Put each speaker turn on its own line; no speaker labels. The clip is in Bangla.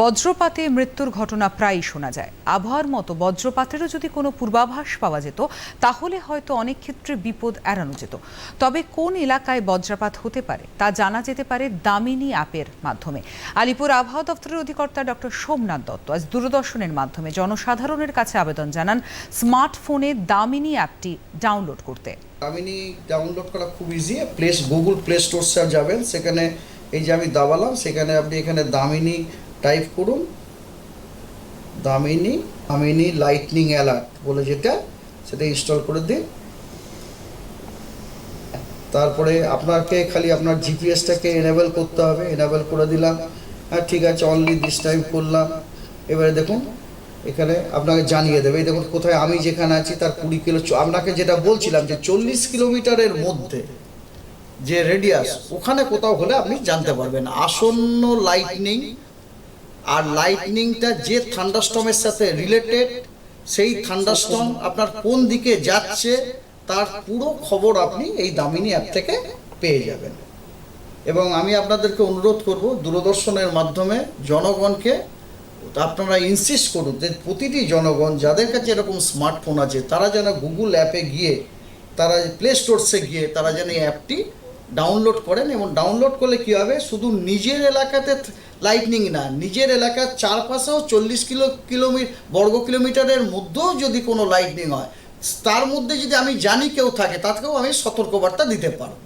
বজ্রপাতে মৃত্যুর ঘটনা প্রায়ই শোনা যায়। আবহাওয়ার মতো বজ্রপাতেরও যদি কোনো পূর্বাভাস পাওয়া যেত, তাহলে হয়তো অনেক ক্ষেত্রে বিপদ এড়ানো যেত। তবে কোন এলাকায় বজ্রপাত হতে পারে, তা জানা যেতে পারে দামিনী অ্যাপের মাধ্যমে। আলিপুর আবহাওয়া দপ্তরের অধিকর্তা ডক্টর সোমনাথ দত্ত আজ দূরদর্শনের মাধ্যমে জনসাধারণের কাছে আবেদন জানান স্মার্টফোনে দামিনী অ্যাপটি ডাউনলোড করতে।
কামিনি ডাউনলোড করা খুব ইজি প্লেস গুগল প্লে স্টোরসে যাবেন, সেখানে এই যে আমি দাবালাম, সেখানে আপনি এখানে দামিনী টাইপ করুন দামিনী দামিনী লাইটনিং অ্যালার্ট বলে যেটা, সেটা ইনস্টল করে দিন। তারপরে আপনাকে খালি আপনার জিপিএসটাকে এনেবল করতে হবে এনেবল করে দিলাম। হ্যাঁ ঠিক আছে অনলি দিস টাইম করলাম। এবারে দেখুন, এখানে আপনাকে জানিয়ে দেবে। দেখুন, কোথায় আমি যেখানে আছি, তার কুড়ি কিলো আপনাকে যেটা বলছিলাম যে চল্লিশ কিলোমিটারের মধ্যে যে রেডিয়াস ওখানে কোথাও হলে আপনি জানতে পারবেন। আসন্ন লাইটনিং আর লাইটনিংটা যে থান্ডারস্টমের সাথে রিলেটেড সেই থান্ডারস্টম আপনার কোন দিকে যাচ্ছে, তার পুরো খবর আপনি এই দামিনী অ্যাপ থেকে পেয়ে যাবেন। এবং আমি আপনাদেরকে অনুরোধ করব, দূরদর্শনের মাধ্যমে জনগণকে আপনারা ইনসিস্ট করুন যে প্রতিটি জনগণ, যাদের কাছে এরকম স্মার্টফোন আছে, তারা যেন গুগল অ্যাপে গিয়ে, তারা প্লে স্টোরসে গিয়ে, তারা যেন এই অ্যাপটি ডাউনলোড করেন এবং ডাউনলোড করলে কী হবে? শুধু নিজের এলাকাতে লাইটনিং না, নিজের এলাকার চারপাশেও চল্লিশ কিলো কিলোমিটার বর্গ কিলোমিটারের মধ্যেও যদি কোনো লাইটনিং হয়, তার মধ্যে যদি আমি জানি কেউ থাকে, তাকেও আমি সতর্কবার্তা দিতে পারব।